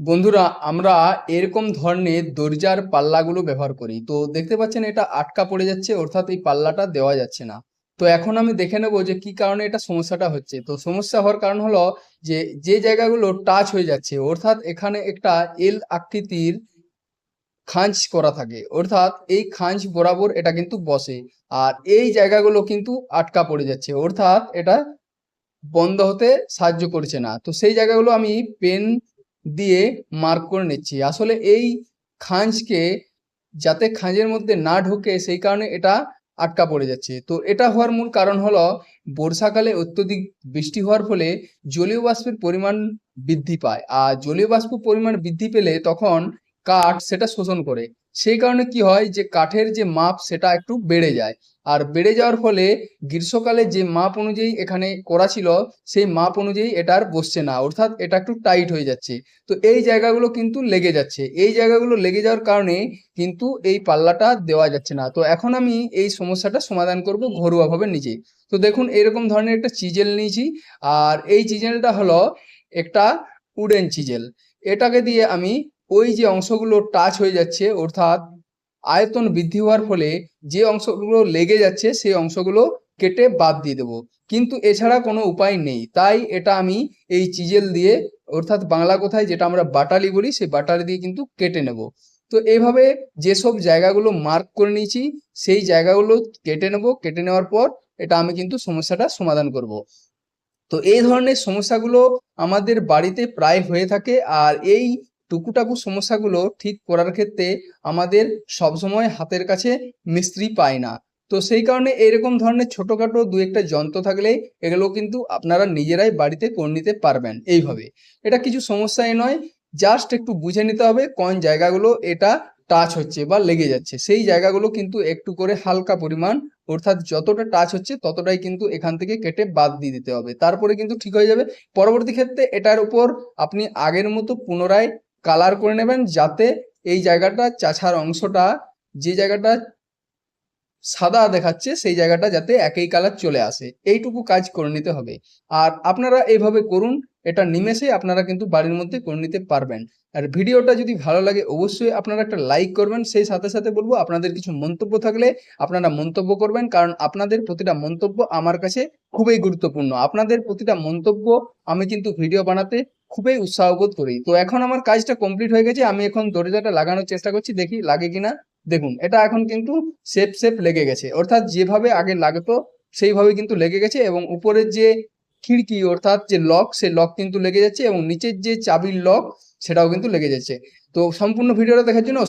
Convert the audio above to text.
বন্ধুরা, আমরা এরকম ধরনের দরজার পাল্লাগুলো ব্যবহার করি। তো দেখতে পাচ্ছেন এটা আটকা পড়ে যাচ্ছে, অর্থাৎ এই পাল্লাটা দেওয়া যাচ্ছে না। তো এখন আমি দেখে নেব যে কি কারণে এটা সমস্যাটা হচ্ছে। তো সমস্যা হওয়ার কারণ হলো যে যে জায়গাগুলো টাচ হয়ে যাচ্ছে, অর্থাৎ এখানে একটা এল আকৃতির খাঁজ করা থাকে, অর্থাৎ এই খাঁজ বরাবর এটা কিন্তু বসে, আর এই জায়গাগুলো কিন্তু আটকা পড়ে যাচ্ছে, অর্থাৎ এটা বন্ধ হতে সাহায্য করছে না। তো সেই জায়গাগুলো আমি পেন দিয়ে মার্ক করে নিচ্ছি। আসলে এই খাঁজকে যাতে খাঁজের মধ্যে না ঢোকে, সেই কারণে এটা আটকা পড়ে যাচ্ছে। তো এটা হওয়ার মূল কারণ হলো, বর্ষাকালে অত্যধিক বৃষ্টি হওয়ার ফলে জলীয় বাষ্পের পরিমাণ বৃদ্ধি পায়। আর জলীয় বাষ্প পরিমাণ বৃদ্ধি পেলে তখন কাঠ সেটা শোষণ করে। সেই কারণে কি হয় যে, কাঠের যে মাপ সেটা একটু বেড়ে যায়। আর বেড়ে যাওয়ার ফলে গ্রীষ্মকালে যে মাপ অনুযায়ী এখানে করা ছিল, সেই মাপ অনুযায়ী এটা আর বসছে না। অর্থাৎ এটা একটু টাইট হয়ে যাচ্ছে। তো এই জায়গাগুলো কিন্তু লেগে যাচ্ছে। এই জায়গাগুলো লেগে যাওয়ার কারণে কিন্তু এই পাল্লাটা দেওয়া যাচ্ছে না। তো এখন আমি এই সমস্যাটা সমাধান করব ঘরোয়াভাবে নিজে। তো দেখুন, এরকম ধরনের একটা চিজেল নিয়েছি। আর এই চিজেলটা হলো একটা উডেন চিজেল। এটাকে দিয়ে আমি ওই যে অংশগুলো টাচ হয়ে যাচ্ছে, অর্থাৎ আয়তন বৃদ্ধি হওয়ার ফলে যে অংশগুলো লেগে যাচ্ছে, সেই অংশগুলো কেটে বাদ দিয়ে দেবো। কিন্তু এছাড়া কোনো উপায় নেই। তাই এটা আমি এই চিজেল দিয়ে, অর্থাৎ বাংলা কথায় যেটা আমরা বাটালি বলি, সেই বাটালি দিয়ে কিন্তু কেটে নেব। তো এইভাবে যেসব জায়গাগুলো মার্ক করে নিয়েছি, সেই জায়গাগুলো কেটে নেব। কেটে নেওয়ার পর এটা আমি কিন্তু সমস্যাটা সমাধান করব। তো এই ধরনের সমস্যাগুলো আমাদের বাড়িতে প্রায় হয়ে থাকে। আর এই টুকুটাকু সমস্যাগুলো ঠিক করার ক্ষেত্রে আমাদের সবসময় হাতের কাছে মিস্ত্রি পায় না। তো সেই কারণে এরকম ধরনের ছোটোখাটো দু একটা যন্ত্র থাকলে এগুলো কিন্তু আপনারা নিজেরাই বাড়িতে করে নিতে পারবেন এইভাবে। এটা কিছু সমস্যাই নয় জাস্ট একটু বুঝে নিতে হবে কোন জায়গাগুলো এটা টাচ হচ্ছে বা লেগে যাচ্ছে। সেই জায়গাগুলো কিন্তু একটু করে হালকা পরিমাণ, অর্থাৎ যতটা টাচ হচ্ছে ততটাই কিন্তু এখান থেকে কেটে বাদ দিয়ে দিতে হবে। তারপরে কিন্তু ঠিক হয়ে যাবে। পরবর্তী ক্ষেত্রে এটার উপর আপনি আগের মতো পুনরায় কালার করে নেবেন যাতে এই জায়গাটা চাছার অংশটা, যে জায়গাটা সাদা দেখাচ্ছে সেই জায়গাটা যাতে একই কালার চলে আসে। এইটুকু কাজ করে নিতে হবে। আর আপনারা এইভাবে করুন, এটা নিমেষে আপনারা কিন্তু বাড়ির মধ্যে করে নিতে পারবেন। আর ভিডিওটা যদি ভালো লাগে অবশ্যই আপনারা একটা লাইক করবেন, সেই সাথে সাথে বলব আপনাদের কিছু মন্তব্য থাকলে আপনারা মন্তব্য করবেন, কারণ আপনাদের প্রতিটা মন্তব্য আমার কাছে খুবই গুরুত্বপূর্ণ। আপনাদের প্রতিটা মন্তব্য আমি কিন্তু ভিডিও বানাতে খুবই উৎসাহ বোধ করি। তো এখন আমার কাজটা কমপ্লিট হয়ে গেছে, আমি এখন দরজাটা লাগানোর চেষ্টা করছি, দেখি লাগে কিনা। দেখুন, এটা এখন কিন্তু শেপ শেপ লেগে গেছে। অর্থাৎ যেভাবে আগে লাগতো, সেইভাবে কিন্তু লেগে গেছে এবং উপরের যে খিড়কি, অর্থাৎ যে লক সে লক কিন্তু লেগে যাচ্ছে এবং নিচের যে চাবির লক সেটাও কিন্তু লেগে যাচ্ছে। তো সম্পূর্ণ ভিডিওটা দেখার জন্য